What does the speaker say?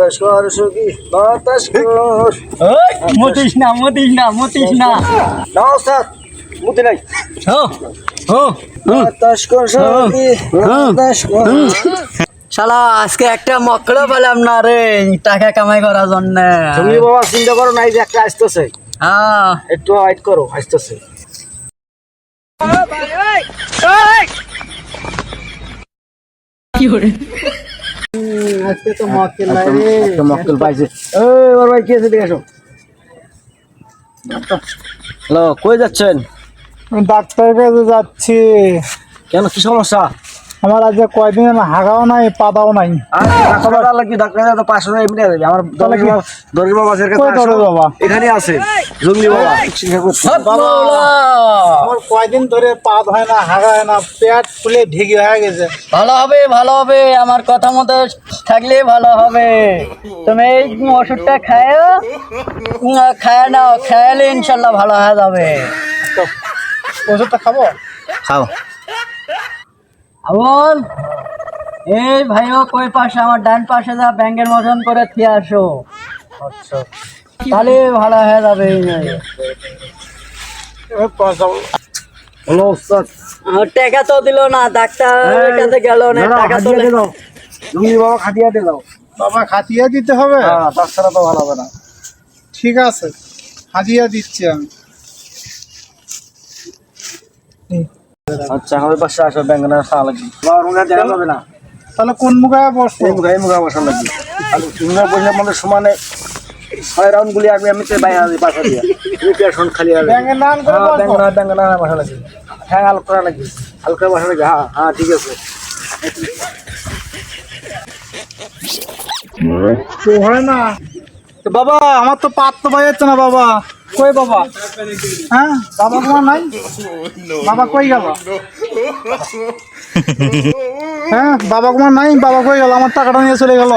বাতাস কর সুখী বাতাস কর মতিস না মতিস না মতিস না নাও স্যার মুতি নাই হো হো বাতাস কর সুখী বাতাস কর শালা আজকে একটা মকড়ো পেলাম না রে টাকা কামাই করার জন্য। তুমি বাবা চিন্তা করো নাই যে একটা আসতেছে। হ্যাঁ। একটু ওয়েট করো আসতেছে। আজকে তো মক্কেল নাই রে। একটা মক্কেল পাইছে এই ওর ভাই কি আছে দেখে আসো। হ্যালো কই যাচ্ছেন? ডাক্তারের কাছে যাচ্ছি। কেন কি সমস্যা? আমার আজ কয়দিন হাগাও নাই পাদাও নাই। বাবা? এখানে আছে। জঙ্গলি বাবা। কয়দিন ধরে পাদ হয় না হাগা হয় না পেট ফুলে ঢিগি হয়ে গেছে। ভালো হবে ভালো হবে। আমার কথা মতো থাকলে ভালো হবে। তুমি এই ওষুধটা খায়ও উম, খায় নাও। খায়ালে ইনশাল্লাহ ভালো হয়ে যাবে। ওষুধটা খাব? খাও। আবুল এই ভাইও কই পাশে? আমার ডান পাশে যা ব্যাংকের মতন করে থিয়ে আসো। আচ্ছা। তাহলে ভালো হয়ে যাবে হ্যালো স্যার। টাকা তো দিল না ডাক্তার কাছে গেল না টাকা তো খাটিয়ে দাও। জঙ্গলি বাবা খাটিয়ে দাও। বাবা খাতিয়ে দিতে হবে? হ্যাঁ তাছাড়া তো ভালো হবে না। ঠিক আছে হাজিয়া দিচ্ছি আমি। আচ্ছা আমার পাশে আসো ব্যাঙ্গানা খাওয়া লাগবে। আমার দেখা যাবে না। তাহলে কোন মুখে বসবো? এই মুখে এই মুখে বসা লাগবে। আর তুমি বসলে মানে সমানে ছয় রাউন্ড গুলি আমি আমি বাইরে পাশা দিয়ে। প্রিপারেশন খালি হবে হ্যাঁ ব্যাঙ্গানা ব্যাঙ্গানা বসা লাগবে। হ্যাঁ হালকা লাগবে। হালকা বসা লাগবে হ্যাঁ হ্যাঁ ঠিক আছে। হয় না। বাবা, আমার তো পাত তো পাই যাচ্ছে না বাবা। কই বাবা? হ্যাঁ? বাবা তোমার নাই? বাবা কই গেল? হ্যাঁ বাবা কুমার নাই? বাবা কই গেল? আমার টাকাটা নিয়ে চলে গেল।